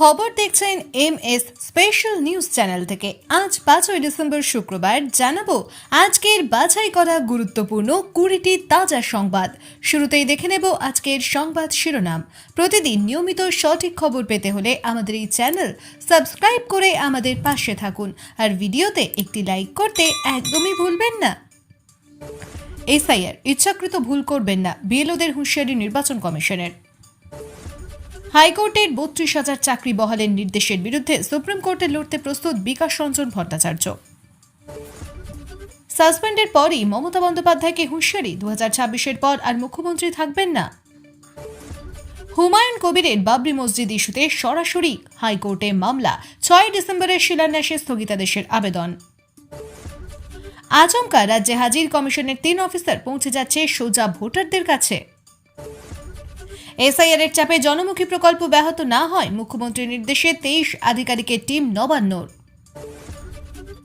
খবর দেখছেন M S special news channel থেকে। আজ পাঁচই ডিসেম্বর শুক্রবার জানাব আজকের বাছাই করা গুরুত্বপূর্ণ কুড়িটি তাজা সংবাদ। শুরুতেই দেখে নেব আজকের সংবাদ শিরোনাম। প্রতিদিন নিয়মিত সঠিক খবর পেতে হলে আমাদের এই চ্যানেল সাবস্ক্রাইব করে আমাদের পাশে থাকুন। আর ভিডিওতে একটি লাইক করতে একদমই ভুলবেন না। এসআইআর, ইচ্ছাকৃত ভুল করবেন না। বিএলওদের হুঁশিয়ারি নির্বাচন কমিশনের। হাইকোর্টের বত্রিশ হাজার চাকরি বহালের নির্দেশের বিরুদ্ধে সুপ্রিম কোর্টে লড়তে প্রস্তুত বিকাশ রঞ্জন ভট্টাচার্য। সাসপেন্ডের পরই মমতা বন্দ্যোপাধ্যায়কে হুঁশিয়ারি দু হাজার ছাব্বিশের পর আর মুখ্যমন্ত্রী থাকবেন না। হুমায়ুন কবিরের বাবরি মসজিদ ইস্যুতে সরাসরি হাইকোর্টে মামলা, ছয় ডিসেম্বরের শিলান্যাসে স্থগিতাদেশের আবেদন। আচমকা রাজ্যে হাজির কমিশনের তিন অফিসার পৌঁছে যাচ্ছে সোজা ভোটারদের কাছে। এসআইআর এর চাপে জনমুখী প্রকল্প ব্যাহত না হয়, মুখ্যমন্ত্রীর নির্দেশে তেইশ আধিকারিকের টিম নবান্নর।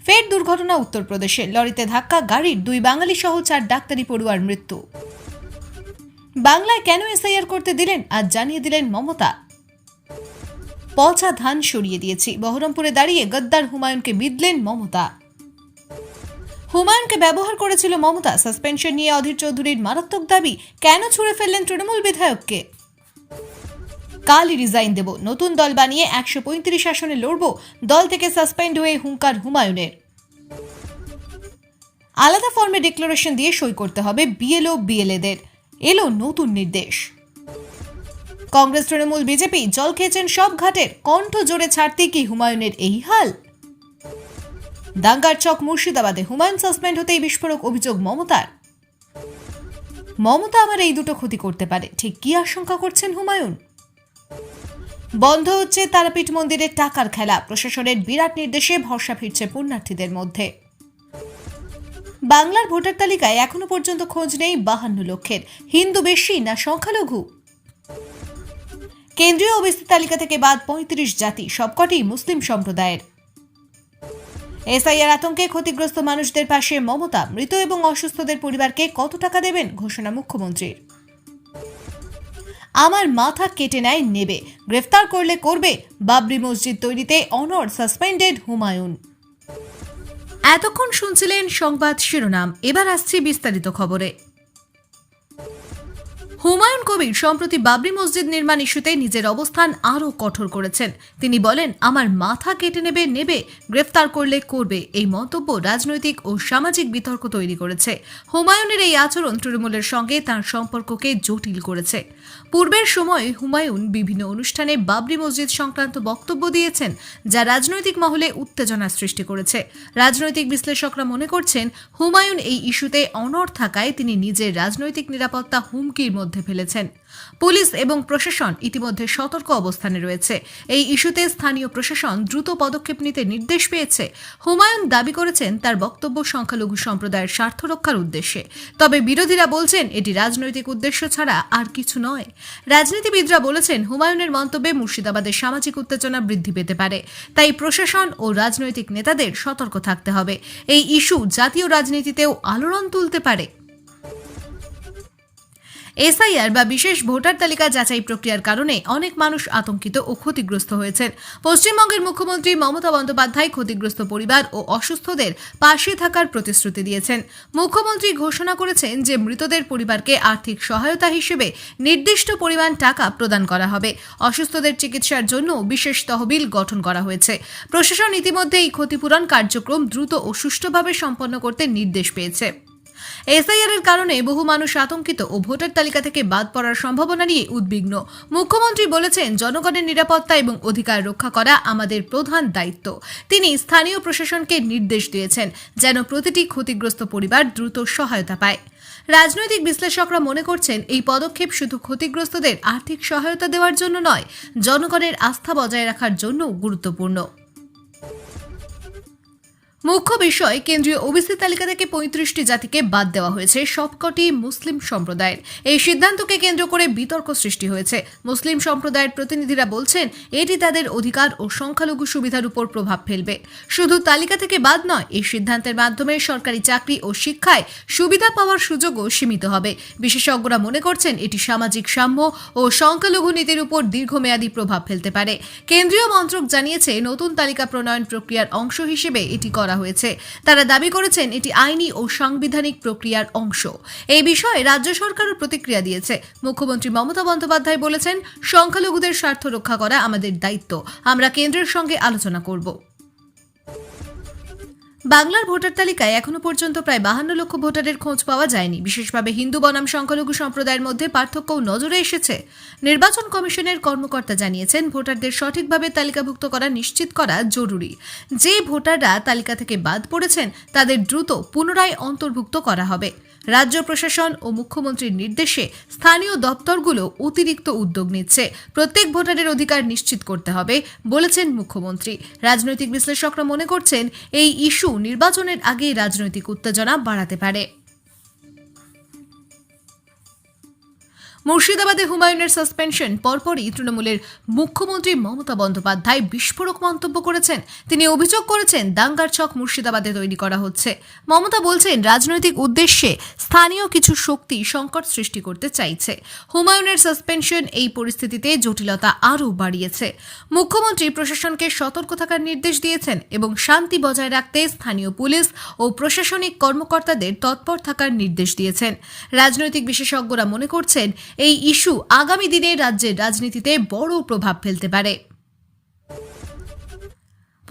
ফের দুর্ঘটনা উত্তরপ্রদেশে, লরিতে ধাক্কা, গাড়ির দুই বাঙালি সহ চার ডাক্তারি পড়ুয়ার মৃত্যু। বাংলায় কেন এসআইআর করতে দিলেন, আজ জানিয়ে দিলেন মমতা। পচা ধান সরিয়ে দিয়েছি, বহরমপুরে দাঁড়িয়ে গদ্দার হুমায়ুনকে বিদলেন মমতা। হুমায়ুনকে ব্যবহার করেছিল মমতা, সাসপেনশন নিয়ে অধীর চৌধুরীর মারাত্মক দাবি, কেন ছুড়ে ফেললেন তৃণমূল বিধায়ককে? কালই রিজাইন দেব। নতুন দল বানিয়ে একশো পঁয়ত্রিশ আসনে লড়ব দল থেকে সাসপেন্ড হয়ে হুঙ্কার হুমায়ুনের। আলাদা ফর্মে ডিক্লারেশন দিয়ে সই করতে হবে বিএলও বিএলএদের এলো নতুন নির্দেশ। কংগ্রেস, তৃণমূল বিজেপি জল খেয়েছেন সব ঘাটের। কণ্ঠ জোরে ছাড়তে কি হুমায়ুনের এই হাল? দাঙ্গার চক মুর্শিদাবাদে হুমায়ুন সাসপেন্ড হতেই বিস্ফোরক অভিযোগ মমতার। মমতা আমার এই দুটো ক্ষতি করতে পারে। ঠিক কি আশঙ্কা করছেন হুমায়ুন? বন্ধ হচ্ছে তারাপীঠ মন্দিরের টাকার খেলা। প্রশাসনের বিরাট নির্দেশে ভরসা ফিরছে পুণ্যার্থীদের মধ্যে। বাংলার ভোটার তালিকায় এখনও পর্যন্ত খোঁজ নেই বাহান্ন লক্ষের। হিন্দু বেশি না সংখ্যালঘু? কেন্দ্রীয় ওবিসি তালিকা থেকে বাদ পঁয়ত্রিশ জাতি সবকটি মুসলিম সম্প্রদায়ের। এসআইআর আতঙ্কে ক্ষতিগ্রস্ত মানুষদের পাশে মমতা, মৃত এবং অসুস্থদের পরিবারকে কত টাকা দেবেন ঘোষণা মুখ্যমন্ত্রীর। আমার মাথা কেটে নেয় নেবে, গ্রেফতার করলে করবে, বাবরি মসজিদ তৈরিতে অনর সাসপেন্ডেড হুমায়ুন। এতক্ষণ শুনছিলেন সংবাদ শিরোনাম, এবার আসছি বিস্তারিত খবরে। হুমায়ুন কবির সম্প্রতি বাবরি মসজিদ নির্মাণ ইস্যুতে নিজের অবস্থান আরও কঠোর করেছেন। তিনি বলেন, আমার মাথা কেটে নেবে নেবে, গ্রেফতার করলে করবে। এই মন্তব্য রাজনৈতিক ও সামাজিক বিতর্ক তৈরি করেছে। হুমায়ুনের এই আচরণ তৃণমূলের সঙ্গে তার সম্পর্ককে জটিল করেছে। পূর্বের সময় হুমায়ুন বিভিন্ন অনুষ্ঠানে বাবরি মসজিদ সংক্রান্ত বক্তব্য দিয়েছেন, যা রাজনৈতিক মহলে উত্তেজনা সৃষ্টি করেছে। রাজনৈতিক বিশ্লেষকরা মনে করছেন, হুমায়ুন এই ইস্যুতে অনড় থাকায় তিনি নিজের রাজনৈতিক নিরাপত্তা হুমকির মধ্যে ফেলেছেন। পুলিশ এবং প্রশাসন ইতিমধ্যে সতর্ক অবস্থানে রয়েছে। এই ইস্যুতে স্থানীয় প্রশাসন দ্রুত পদক্ষেপ নিতে নির্দেশ পেয়েছে। হুমায়ুন দাবি করেছেন তার বক্তব্য সংখ্যালঘু সম্প্রদায়ের স্বার্থ রক্ষার উদ্দেশ্যে। তবে বিরোধীরা বলছেন, এটি রাজনৈতিক উদ্দেশ্য ছাড়া আর কিছু নয়। রাজনীতিবিদরা বলেছেন, হুমায়ুনের মন্তব্যে মুর্শিদাবাদের সামাজিক উত্তেজনা বৃদ্ধি পেতে পারে। তাই প্রশাসন ও রাজনৈতিক নেতাদের সতর্ক থাকতে হবে। এই ইস্যু জাতীয় রাজনীতিতেও আলোড়ন তুলতে পারে। এসআইআর বা বিশেষ ভোটার তালিকা যাচাই প্রক্রিয়ার কারণে অনেক মানুষ আতঙ্কিত ও ক্ষতিগ্রস্ত হয়েছেন। পশ্চিমবঙ্গের মুখ্যমন্ত্রী মমতা বন্দ্যোপাধ্যায় ক্ষতিগ্রস্ত পরিবার ও অসুস্থদের পাশে থাকার প্রতিশ্রুতি দিয়েছেন। মুখ্যমন্ত্রী ঘোষণা করেছেন যে মৃতদের পরিবারকে আর্থিক সহায়তা হিসেবে নির্দিষ্ট পরিমাণ টাকা প্রদান করা হবে। অসুস্থদের চিকিৎসার জন্য বিশেষ তহবিল গঠন করা হয়েছে। প্রশাসন ইতিমধ্যে এই ক্ষতিপূরণ কার্যক্রম দ্রুত ও সুষ্ঠুভাবে সম্পন্ন করতে নির্দেশ পেয়েছে। এসআইআর এর কারণে বহু মানুষ আতঙ্কিত ও ভোটার তালিকা থেকে বাদ পড়ার সম্ভাবনা নিয়ে উদ্বিগ্ন। মুখ্যমন্ত্রী বলেছেন, জনগণের নিরাপত্তা এবং অধিকার রক্ষা করা আমাদের প্রধান দায়িত্ব। তিনি স্থানীয় প্রশাসনকে নির্দেশ দিয়েছেন যেন প্রতিটি ক্ষতিগ্রস্ত পরিবার দ্রুত সহায়তা পায়। রাজনৈতিক বিশ্লেষকরা মনে করছেন, এই পদক্ষেপ শুধু ক্ষতিগ্রস্তদের আর্থিক সহায়তা দেওয়ার জন্য নয়, জনগণের আস্থা বজায় রাখার জন্য গুরুত্বপূর্ণ। মুখ্য বিষয়, কেন্দ্রীয় ওবিসি তালিকা থেকে পঁয়ত্রিশটি জাতিকে বাদ দেওয়া হয়েছে সবকটি মুসলিম সম্প্রদায়ের। এই সিদ্ধান্তকে কেন্দ্র করে বিতর্ক সৃষ্টি হয়েছে। মুসলিম সম্প্রদায়ের প্রতিনিধিরা বলছেন, এটি তাদের অধিকার ও সংখ্যালঘু সুবিধার উপর প্রভাব ফেলবে। শুধু তালিকা থেকে বাদ নয়, এই সিদ্ধান্তের মাধ্যমে সরকারি চাকরি ও শিক্ষায় সুবিধা পাওয়ার সুযোগও সীমিত হবে। বিশেষজ্ঞরা মনে করছেন, এটি সামাজিক সাম্য ও সংখ্যালঘু নীতির উপর দীর্ঘমেয়াদী প্রভাব ফেলতে পারে। কেন্দ্রীয় মন্ত্রক জানিয়েছে, নতুন তালিকা প্রণয়ন প্রক্রিয়ার অংশ হিসেবে এটি করা হয়েছে। তারা দাবি করেছেন এটি আইনি ও সাংবিধানিক প্রক্রিয়ার অংশ। এই বিষয়ে রাজ্য সরকারও প্রতিক্রিয়া দিয়েছে। মুখ্যমন্ত্রী মমতা বন্দ্যোপাধ্যায় বলেছেন, সংখ্যালঘুদের স্বার্থ রক্ষা করা আমাদের দায়িত্ব। আমরা কেন্দ্রের সঙ্গে আলোচনা করব। বাংলার ভোটার তালিকায় এখনও পর্যন্ত প্রায় বাহান্ন লক্ষ ভোটারের খোঁজ পাওয়া যায়নি। বিশেষভাবে হিন্দু বনাম সংখ্যালঘু সম্প্রদায়ের মধ্যে পার্থক্যও নজরে এসেছে। নির্বাচন কমিশনের কর্মকর্তা জানিয়েছেন, ভোটারদের সঠিকভাবে তালিকাভুক্ত করা নিশ্চিত করা জরুরি। যে ভোটাররা তালিকা থেকে বাদ পড়েছেন, তাদের দ্রুত পুনরায় অন্তর্ভুক্ত করা হবে। রাজ্য প্রশাসন ও মুখ্যমন্ত্রীর নির্দেশে স্থানীয় দপ্তরগুলো অতিরিক্ত উদ্যোগ নিচ্ছে। প্রত্যেক ভোটারের অধিকার নিশ্চিত করতে হবে, বলেছেন মুখ্যমন্ত্রী। রাজনৈতিক বিশ্লেষকরা মনে করছেন, এই ইস্যু নির্বাচনের আগেই রাজনৈতিক উত্তেজনা বাড়াতে পারে। মুর্শিদাবাদে হুমায়ুনের সাসপেনশন পরপরই তৃণমূলের মুখ্যমন্ত্রী মমতা বন্দ্যোপাধ্যায় বিস্ফোরক মন্তব্য করেছেন। তিনি অভিযোগ করেছেন, দাঙ্গার ছক মুর্শিদাবাদে তৈরি করা হচ্ছে। মমতা বলছেন, রাজনৈতিক উদ্দেশ্যে স্থানীয় কিছু শক্তি সংকট সৃষ্টি করতে চাইছে। হুমায়ুনের সাসপেনশন এই পরিস্থিতিতে জটিলতা আরও বাড়িয়েছে। মুখ্যমন্ত্রী প্রশাসনকে সতর্ক থাকার নির্দেশ দিয়েছেন এবং শান্তি বজায় রাখতে স্থানীয় পুলিশ ও প্রশাসনিক কর্মকর্তাদের তৎপর থাকার নির্দেশ দিয়েছেন। রাজনৈতিক বিশেষজ্ঞরা মনে করছেন এই ইস্যু আগামী দিনে রাজ্যের রাজনীতিতে বড় প্রভাব ফেলতে পারে।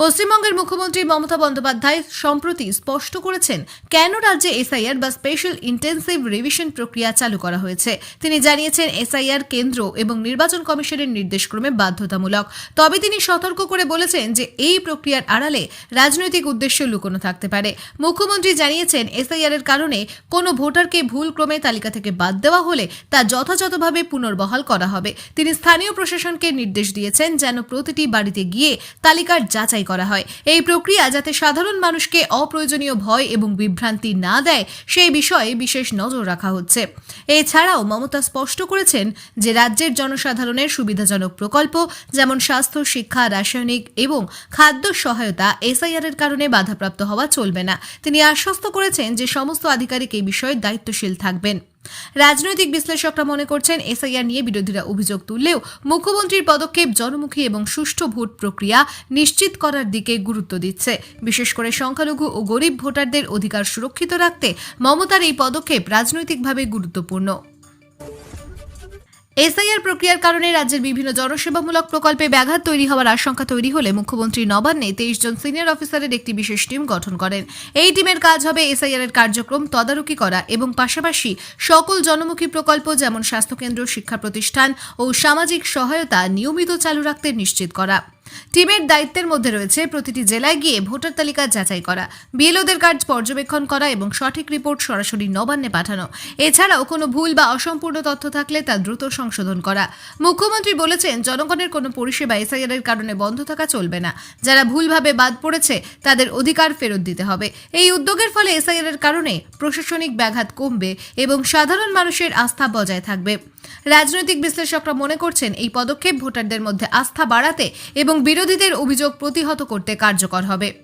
পশ্চিমবঙ্গের মুখ্যমন্ত্রী মমতা বন্দ্যোপাধ্যায় সম্প্রতি স্পষ্ট করেছেন কেন রাজ্যে এসআইআর বা স্পেশাল ইন্টেন্সিভ রিভিশন প্রক্রিয়া চালু করা হয়েছে। তিনি জানিয়েছেন, এসআইআর কেন্দ্র এবং নির্বাচন কমিশনের নির্দেশক্রমে বাধ্যতামূলক। তবে তিনি সতর্ক করে বলেছেন যে এই প্রক্রিয়ার আড়ালে রাজনৈতিক উদ্দেশ্য লুকোনো থাকতে পারে। মুখ্যমন্ত্রী জানিয়েছেন, এসআইআর এর কারণে কোনো ভোটারকে ভুল ক্রমে তালিকা থেকে বাদ দেওয়া হলে তা যথাযথভাবে পুনর্বহাল করা হবে। তিনি স্থানীয় প্রশাসনকে নির্দেশ দিয়েছেন যেন প্রতিটি বাড়িতে গিয়ে তালিকার যাচাই করা হয়। এই প্রক্রিয়া যাতে সাধারণ মানুষকে অপ্রয়োজনীয় ভয় এবং বিভ্রান্তি না দেয়, সেই বিষয়ে বিশেষ নজর রাখা হচ্ছে। এছাড়াও মমতা স্পষ্ট করেছেন যে রাজ্যের জনসাধারণের সুবিধাজনক প্রকল্প, যেমন স্বাস্থ্য, শিক্ষা, রাসায়নিক এবং খাদ্য সহায়তা এসআইআর এর কারণে বাধাপ্রাপ্ত হওয়া চলবে না। তিনি আশ্বস্ত করেছেন যে সমস্ত আধিকারিক এই বিষয়ে দায়িত্বশীল থাকবেন। রাজনৈতিক বিশ্লেষকরা মনে করছেন এসআইআর নিয়ে বিরোধীরা অভিযোগ তুললেও মুখ্যমন্ত্রীর পদক্ষেপ জনমুখী এবং সুষ্ঠু ভোট প্রক্রিয়া নিশ্চিত করার দিকে গুরুত্ব দিচ্ছে। বিশেষ করে সংখ্যালঘু ও গরিব ভোটারদের অধিকার সুরক্ষিত রাখতে মমতার এই পদক্ষেপ রাজনৈতিকভাবে গুরুত্বপূর্ণ। এসআইআর প্রক্রিয়ার কারণে রাজ্যের বিভিন্ন জনসেবামূলক প্রকল্পে ব্যাঘাত তৈরি হওয়ার আশঙ্কা তৈরি হলে মুখ্যমন্ত্রী নবান্নে তেইশ জন সিনিয়র অফিসারের একটি বিশেষ টিম গঠন করেন। এই টিমের কাজ হবে এসআইআর এর কার্যক্রম তদারকি করা এবং পাশাপাশি সকল জনমুখী প্রকল্প যেমন স্বাস্থ্যকেন্দ্র, শিক্ষা প্রতিষ্ঠান ও সামাজিক সহায়তা নিয়মিত চালু রাখতে নিশ্চিত করা। টিমের দায়িত্বের মধ্যে রয়েছে প্রতিটি জেলায় গিয়ে ভোটার তালিকা যাচাই করা, বিএলওদের কাজ পর্যবেক্ষণ করা এবং সঠিক রিপোর্ট সরাসরি নবান্নে পাঠানো। এছাড়াও কোনো ভুল বা অসম্পূর্ণ তথ্য থাকলে তা দ্রুত সংশোধন করা। মুখ্যমন্ত্রী বলেছেন, জনগণের কোনো পরিষেবা এসআইআর এর কারণে বন্ধ থাকা চলবে না। যারা ভুলভাবে বাদ পড়েছে, তাদের অধিকার ফেরত দিতে হবে। এই উদ্যোগের ফলে এসআইআর কারণে প্রশাসনিক ব্যাঘাত কমবে এবং সাধারণ মানুষের আস্থা বজায় থাকবে। রাজনৈতিক বিশ্লেষকরা মনে করছেন এই পদক্ষেপ ভোটারদের মধ্যে আস্থা বাড়াতে এবং বিরোধীদের অভিযোগ প্রতিহত করতে কার্যকর হবে।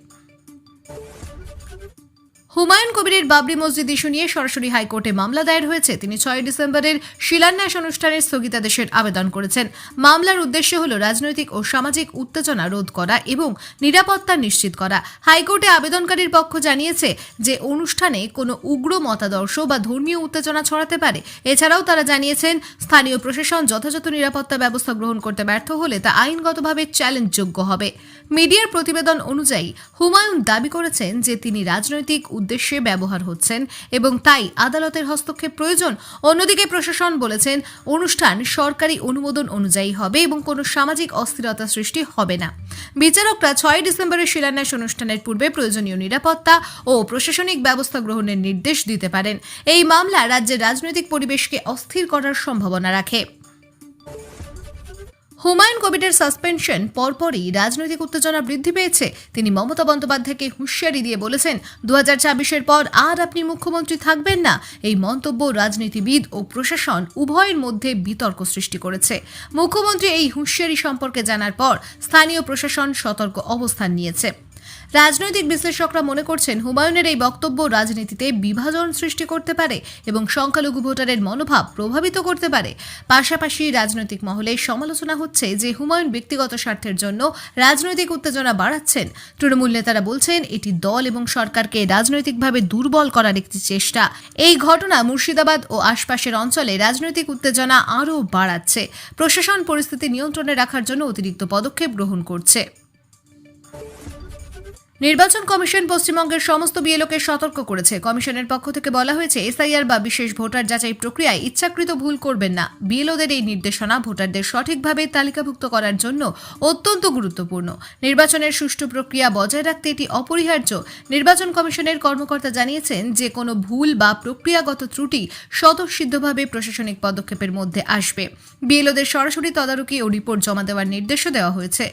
হুমায়ুন কবিরের বাবরি মসজিদ ইস্যু নিয়ে সরাসরি হাইকোর্টে মামলা দায়ের হয়েছে। তিনি ছয় ডিসেম্বরের শিলান্যাস অনুষ্ঠানের স্থগিতাদেশের আবেদন করেছেন। মামলার উদ্দেশ্য হল রাজনৈতিক ও সামাজিক উত্তেজনা রোধ করা এবং নিরাপত্তা নিশ্চিত করা। হাইকোর্টে আবেদনকারীর পক্ষ জানিয়েছে যে অনুষ্ঠানে কোনো উগ্র মতাদর্শ বা ধর্মীয় উত্তেজনা ছড়াতে পারে। এছাড়াও তারা জানিয়েছেন, স্থানীয় প্রশাসন যথাযথ নিরাপত্তা ব্যবস্থা গ্রহণ করতে ব্যর্থ হলে তা আইনগতভাবে চ্যালেঞ্জযোগ্য হবে। মিডিয়ার প্রতিবেদন অনুযায়ী হুমায়ুন দাবি করেছেন যে তিনি রাজনৈতিক উদ্দেশ্যে ব্যবহার হচ্ছেন এবং তাই আদালতের হস্তক্ষেপ প্রয়োজন। অন্যদিকে প্রশাসন বলেছেন, অনুষ্ঠান সরকারি অনুমোদন অনুযায়ী হবে এবং কোনো সামাজিক অস্থিরতা সৃষ্টি হবে না। বিচারকরা ছয় ডিসেম্বরের শিলান্যাস অনুষ্ঠানের পূর্বে প্রয়োজনীয় নিরাপত্তা ও প্রশাসনিক ব্যবস্থা গ্রহণের নির্দেশ দিতে পারেন। এই মামলা রাজ্যের রাজনৈতিক পরিবেশকে অস্থির করার সম্ভাবনা রাখে। হুমায়ুন কবিরের সাসপেনশন পরপরই রাজনৈতিক উত্তেজনা বৃদ্ধি পেয়েছে। তিনি মমতা বন্দ্যোপাধ্যায়কে হুঁশিয়ারি দিয়ে বলেছেন দু হাজার পর আর আপনি মুখ্যমন্ত্রী থাকবেন না। এই মন্তব্য রাজনীতিবিদ ও প্রশাসন উভয়ের মধ্যে বিতর্ক সৃষ্টি করেছে। মুখ্যমন্ত্রী এই হুঁশিয়ারি সম্পর্কে জানার পর স্থানীয় প্রশাসন সতর্ক অবস্থান নিয়েছে। রাজনৈতিক বিশ্লেষকরা মনে করছেন হুমায়ুনের এই বক্তব্য রাজনীতিতে বিভাজন সৃষ্টি করতে পারে এবং সংখ্যালঘু ভোটারের মনোভাব প্রভাবিত করতে পারে। পাশাপাশি রাজনৈতিক মহলে সমালোচনা হচ্ছে যে হুমায়ুন ব্যক্তিগত স্বার্থের জন্য রাজনৈতিক উত্তেজনা বাড়াচ্ছেন। তৃণমূল নেতারা বলছেন, এটি দল এবং সরকারকে রাজনৈতিকভাবে দুর্বল করার একটি চেষ্টা। এই ঘটনা মুর্শিদাবাদ ও আশপাশের অঞ্চলে রাজনৈতিক উত্তেজনা আরও বাড়াচ্ছে। প্রশাসন পরিস্থিতি নিয়ন্ত্রণে রাখার জন্য অতিরিক্ত পদক্ষেপ গ্রহণ করছে। নির্বাচন কমিশন পশ্চিমবঙ্গের সমস্ত বিএলওকে সতর্ক করেছে। কমিশনের পক্ষ থেকে বলা হয়েছে, এসআইআর বা বিশেষ ভোটার যাচাই প্রক্রিয়ায় ইচ্ছাকৃত ভুল করবেন না। বিএলওদের এই নির্দেশনা ভোটারদের সঠিকভাবে তালিকাভুক্ত করার জন্য অত্যন্ত গুরুত্বপূর্ণ। নির্বাচনের সুষ্ঠু প্রক্রিয়া বজায় রাখতে এটি অপরিহার্য। নির্বাচন কমিশনের কর্মকর্তা জানিয়েছেন যে, কোনো ভুল বা প্রক্রিয়াগত ত্রুটি স্বতঃসিদ্ধভাবে প্রশাসনিক পদক্ষেপের মধ্যে আসবে। বিএলওদের সরাসরি তদারকি ও রিপোর্ট জমা দেওয়ার নির্দেশও দেওয়া হয়েছে।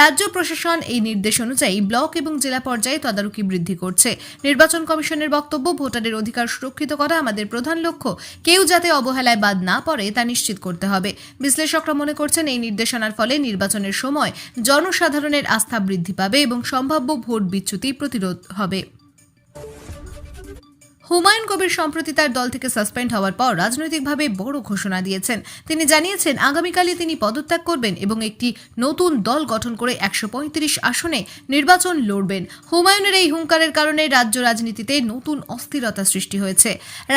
রাজ্য প্রশাসন এই নির্দেশ অনুযায়ী ব্লক এবং জেলা পর্যায়ে তদারকি বৃদ্ধি করছে। নির্বাচন কমিশনের বক্তব্য, ভোটারের অধিকার সুরক্ষিত করা আমাদের প্রধান লক্ষ্য। কেউ যাতে অবহেলায় বাদ না পড়ে তা নিশ্চিত করতে হবে। বিশ্লেষকরা মনে করছেন এই নির্দেশনার ফলে নির্বাচনের সময় জনসাধারণের আস্থা বৃদ্ধি পাবে এবং সম্ভাব্য ভোট বিচ্যুতি প্রতিরোধ হবে। হুমায়ুন কবির সম্প্রতি তার দল থেকে সাসপেন্ড হওয়ার পর রাজনৈতিকভাবে বড় ঘোষণা দিয়েছেন। তিনি জানিয়েছেন, আগামীকালই তিনি পদত্যাগ করবেন এবং একটি নতুন দল গঠন করে একশো পঁয়ত্রিশ আসনে নির্বাচন লড়বেন। হুমায়ুনের এই হুঙ্কারের কারণে রাজ্য রাজনীতিতে নতুন অস্থিরতা সৃষ্টি হয়েছে।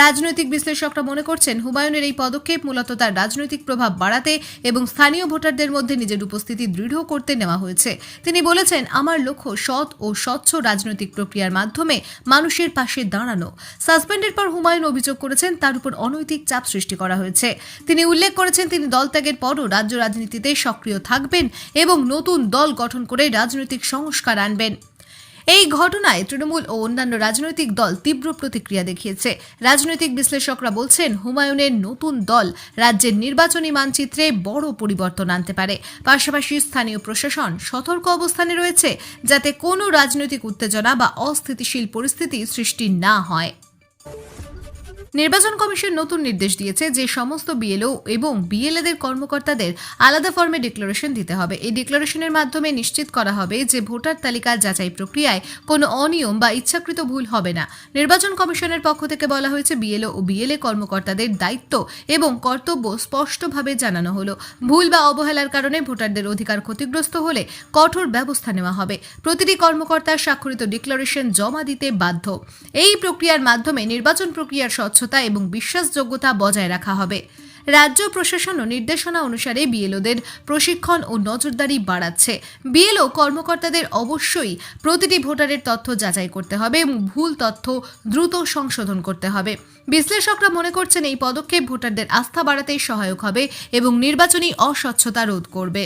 রাজনৈতিক বিশ্লেষকরা মনে করছেন, হুমায়ুনের এই পদক্ষেপ মূলত তার রাজনৈতিক প্রভাব বাড়াতে এবং স্থানীয় ভোটারদের মধ্যে নিজের উপস্থিতি দৃঢ় করতে নেওয়া হয়েছে। তিনি বলেছেন, আমার লক্ষ্য সৎ ও স্বচ্ছ রাজনৈতিক প্রক্রিয়ার মাধ্যমে মানুষের পাশে দাঁড়ানো। সাসপেন্ডের পর হুমায়ুন অভিযোগ করেছেন, তার উপর অনৈতিক চাপ সৃষ্টি করা হয়েছে। তিনি উল্লেখ করেছেন, তিনি দল ত্যাগের পরও রাজ্য রাজনীতিতে সক্রিয় থাকবেন এবং নতুন দল গঠন করে রাজনৈতিক সংস্কার আনবেন। এই ঘটনায় তৃণমূল ও অন্যান্য রাজনৈতিক দল তীব্র প্রতিক্রিয়া দেখিয়েছে। রাজনৈতিক বিশ্লেষকরা বলছেন, হুমায়ুনের নতুন দল রাজ্যের নির্বাচনী মানচিত্রে বড় পরিবর্তন আনতে পারে। পাশাপাশি স্থানীয় প্রশাসন সতর্ক অবস্থানে রয়েছে যাতে কোনো রাজনৈতিক উত্তেজনা বা অস্থিতিশীল পরিস্থিতি সৃষ্টি না হয়। Thank you. নির্বাচন কমিশন নতুন নির্দেশ দিয়েছে যে সমস্ত বিএলও এবং বিএলএদের কর্মকর্তাদের আলাদা ফর্মে ডিক্লারেশন দিতে হবে। এই ডিক্লারেশনের মাধ্যমে নিশ্চিত করা হবে যে ভোটার তালিকা যাচাই প্রক্রিয়ায় কোনো অনিয়ম বা ইচ্ছাকৃত ভুল হবে না। নির্বাচন কমিশনের পক্ষ থেকে বলা হয়েছে বিএলও ও বিএলএ কর্মকর্তাদের দায়িত্ব এবং কর্তব্য স্পষ্টভাবে জানানো হলো। ভুল বা অবহেলার কারণে ভোটারদের অধিকার ক্ষতিগ্রস্ত হলে কঠোর ব্যবস্থা নেওয়া হবে। প্রতিটি কর্মকর্তার স্বাক্ষরিত ডিক্লারেশন জমা দিতে বাধ্য। এই প্রক্রিয়ার মাধ্যমে নির্বাচন প্রক্রিয়ার স্বচ্ছতা এবং বিশ্বাসযোগ্যতা বজায় রাখা হবে। রাজ্য প্রশাসন ও নির্দেশনা অনুসারে বিএলওদের প্রশিক্ষণ ও নজরদারি বাড়াচ্ছে। বিএলও কর্মকর্তাদের অবশ্যই প্রতিটি ভোটারের তথ্য যাচাই করতে হবে এবং ভুল তথ্য দ্রুত সংশোধন করতে হবে। বিশ্লেষকরা মনে করছেন এই পদক্ষেপ ভোটারদের আস্থা বাড়াতে সহায়ক হবে এবং নির্বাচনী অস্বচ্ছতা রোধ করবে।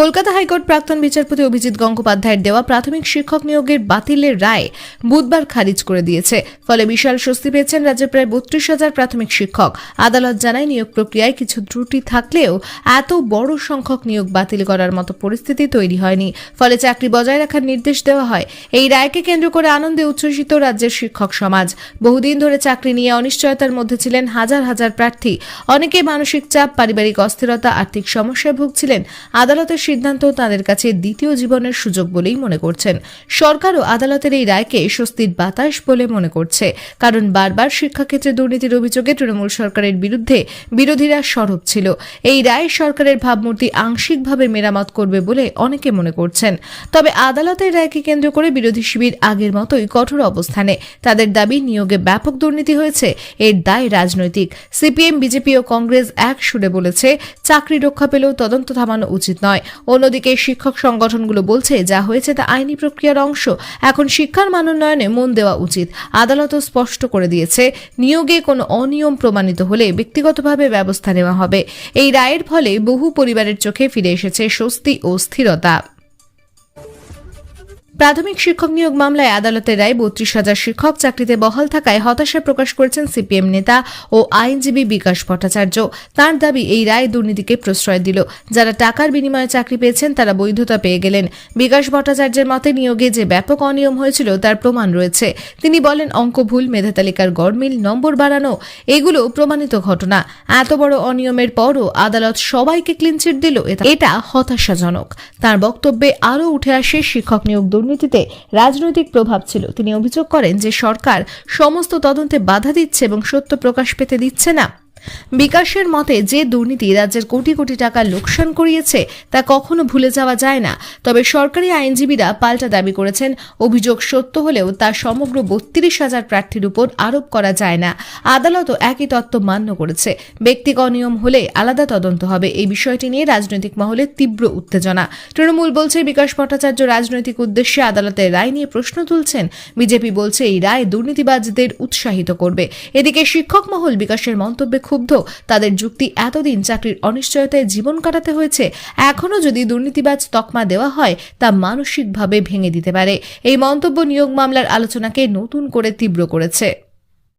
কলকাতা হাইকোর্ট প্রাক্তন বিচারপতি অভিজিৎ গঙ্গোপাধ্যায়ের দেওয়া প্রাথমিক শিক্ষক নিয়োগের বাতিলের রায় বুধবার খারিজ করে দিয়েছে। ফলে বিশাল স্বস্তি পেয়েছেন রাজ্যের প্রায় বত্রিশ হাজার প্রাথমিক শিক্ষক। আদালত জানায়, নিয়োগ প্রক্রিয়ায় কিছু ত্রুটি থাকলেও এত বড় সংখ্যক নিয়োগ বাতিল করার মতো পরিস্থিতি তৈরি হয়নি। ফলে চাকরি বজায় রাখার নির্দেশ দেওয়া হয়। এই রায়কে কেন্দ্র করে আনন্দে উচ্ছ্বসিত রাজ্যের শিক্ষক সমাজ। বহুদিন ধরে চাকরি নিয়ে অনিশ্চয়তার মধ্যে ছিলেন হাজার হাজার প্রার্থী। অনেকে মানসিক চাপ, পারিবারিক অস্থিরতা, আর্থিক সমস্যায় ভুগছিলেন। আদালতের সিদ্ধান্ত তাদের কাছে দ্বিতীয় জীবনের সুযোগ বলেই মনে করছেন। সরকারও আদালতের এই রায়কে স্বস্তির বাতাস বলে মনে করছে। কারণ বারবার শিক্ষাক্ষেত্রে দুর্নীতির অভিযোগে তৃণমূল সরকারের বিরুদ্ধে বিরোধীরা সরব ছিল। এই রায় সরকারের ভাবমূর্তি আংশিকভাবে মেরামত করবে বলে অনেকে মনে করছেন। তবে আদালতের রায়কে কেন্দ্র করে বিরোধী শিবির আগের মতোই কঠোর অবস্থানে। তাদের দাবি, নিয়োগে ব্যাপক দুর্নীতি হয়েছে। এর দায় রাজনৈতিক। সিপিএম, বিজেপি ও কংগ্রেস এক সুরে বলেছে, চাকরি রক্ষা পেলেও তদন্ত থামানো উচিত নয়। অন্যদিকে শিক্ষক সংগঠনগুলো বলছে, যা হয়েছে তা আইনি প্রক্রিয়ার অংশ। এখন শিক্ষার মানোন্নয়নে মন দেওয়া উচিত। আদালতও স্পষ্ট করে দিয়েছে, নিয়োগে কোনো অনিয়ম প্রমাণিত হলে ব্যক্তিগতভাবে ব্যবস্থা নেওয়া হবে। এই রায়ের ফলে বহু পরিবারের চোখে ফিরে এসেছে স্বস্তি ও স্থিরতা। প্রাথমিক শিক্ষক নিয়োগ মামলায় আদালতের রায় বত্রিশ হাজার শিক্ষক, চাকরিতে বহাল থাকায় হতাশা প্রকাশ করেছেন সিপিএম নেতা ও আইনজীবী বিকাশ ভট্টাচার্য। তার দাবি, এই রায় দুর্নীতিকে প্রশ্রয় দিল। যারা টাকার বিনিময়ে চাকরি পেয়েছেন, তারা বৈধতা পেয়ে গেলেন। বিকাশ ভট্টাচার্যের মতে, নিয়োগে যে ব্যাপক অনিয়ম হয়েছিল, তার প্রমাণ রয়েছে। তিনি বলেন, অঙ্ক ভুল, মেধা তালিকার গড়মিল, নম্বর বাড়ানো, এগুলো প্রমাণিত ঘটনা। এত বড় অনিয়মের পরও আদালত সবাইকে ক্লিনচিট দিল, এটা হতাশাজনক। তার বক্তব্যে আরও উঠে আসে শিক্ষক নিয়োগ দুর্নীতিতে রাজনৈতিক প্রভাব ছিল। তিনি অভিযোগ করেন যে সরকার সমস্ত তদন্তে বাধা দিচ্ছে এবং সত্য প্রকাশ পেতে দিচ্ছে না। বিকাশের মতে, যে দুর্নীতি রাজ্যের কোটি কোটি টাকা লোকসান করিয়েছে, তা কখনো ভুলে যাওয়া যায় না। তবে সরকারি আইনজীবীরা পাল্টা দাবি করেছেন, অভিযোগ সত্য হলেও তা সমগ্র বত্রিশ হাজার প্রার্থীর উপর আরোপ করা যায় না। আদালতও একই তত্ত্ব মান্য করেছে। ব্যক্তিগত অনিয়ম হলে আলাদা তদন্ত হবে। এই বিষয়টি নিয়ে রাজনৈতিক মহলে তীব্র উত্তেজনা। তৃণমূল বলছে, বিকাশ ভট্টাচার্য রাজনৈতিক উদ্দেশ্যে আদালতের রায় নিয়ে প্রশ্ন তুলছেন। বিজেপি বলছে, এই রায় দুর্নীতিবাজদের উৎসাহিত করবে। এদিকে শিক্ষক মহল বিকাশের মন্তব্যে ক্ষুব্ধ। তাদের যুক্তি এতদিন চাকরির অনিশ্চয়তায় জীবন কাটাতে হয়েছে, এখনও যদি দুর্নীতিবাজ তকমা দেওয়া হয়, তা মানসিকভাবে ভেঙে দিতে পারে। এই মন্তব্য নিয়োগ মামলার আলোচনাকে নতুন করে তীব্র করেছে।